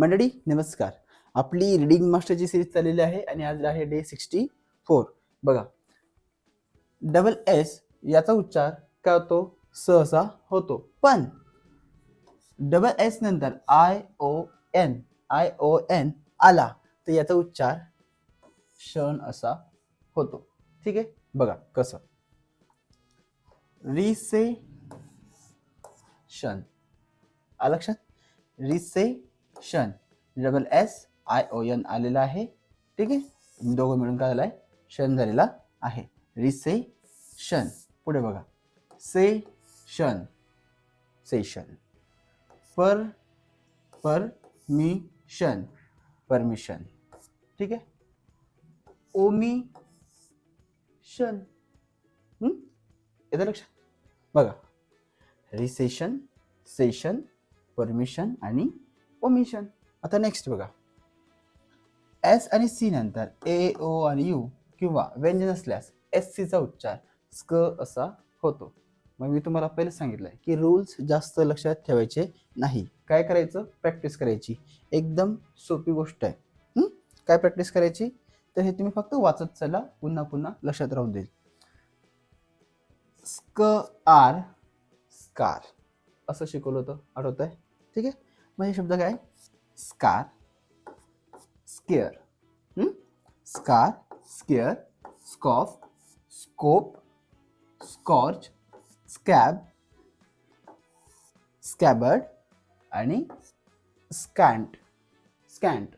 मंडळी नमस्कार. आपली रिडिंग मास्टरची सिरीज चाललेली आहे आणि आज आहे डे सिक्स्टी फोर बघा. डबल एस याचा उच्चार काय होतो? सहसा होतो. पण डबल एस नंतर I O N I O N आला तर याचा उच्चार क्षण असा होतो. ठीक आहे? बघा कसं. रिसे शन आलं recession double S I O N आलेला आहे. ठीक आहे? दोघं मिळून काय झालं आहे. शन झालेला आहे रिसेशन पुढे बघा. Session session per permission permission ठीक आहे? ओमिशन येतं लक्षात? बघा. रिसेशन सेशन परमिशन आणि ओमिशन आता नेक्स्ट बघा. एस आणि सी नंतर ए ओ आणि यू किंवा व्यंजन असल्यास एस सीचा उच्चार स्क असा होतो. मग मी तुम्हाला पहिले सांगितलंय की रूल्स जास्त लक्षात ठेवायचे नाही. काय करायचं? प्रॅक्टिस करायची. एकदम सोपी गोष्ट आहे. काय प्रॅक्टिस करायची? तर हे तुम्ही फक्त वाचत चला पुन्हा पुन्हा लक्षात राहून देईल. स्क आर स्कार असं शिकवलं होतं. आठवत आहे ठीक आहे? हे शब्द काय scar scare scar scare scoff scope scorch scab scabbard आणि स्कॅन्ट स्कॅन्ट